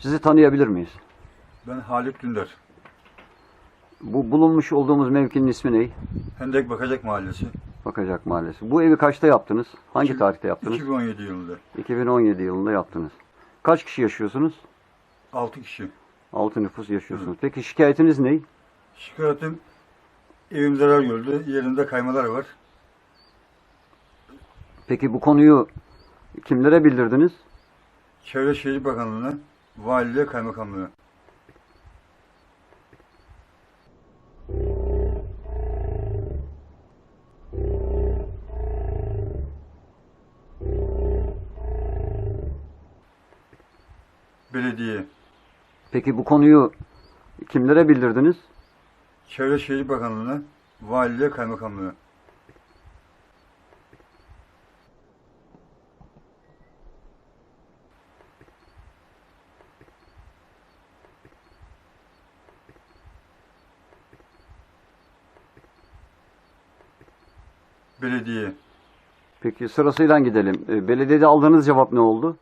Sizi tanıyabilir miyiz? Ben Halit Dündar. Bu bulunmuş olduğumuz mevkinin ismi ne? Hendek Bakacak Mahallesi. Bakacak Mahallesi. Bu evi kaçta yaptınız? Hangi İki- tarihte yaptınız? 2017 yılında. 2017 yılında yaptınız. Kaç kişi yaşıyorsunuz? 6 kişi. 6 nüfus yaşıyorsunuz. Peki şikayetiniz ne? Şikayetim evim zarar gördü. Yerinde kaymalar var. Peki bu konuyu kimlere bildirdiniz? Çevre Şehircilik Bakanlığı'na, valiliğe, kaymakamlığa. Belediye, Peki bu konuyu kimlere bildirdiniz? Çevre Şehircilik Bakanlığı'na, valiliğe, kaymakamlığa. Belediye, Peki sırasıyla gidelim. E, Belediyede aldığınız cevap ne oldu?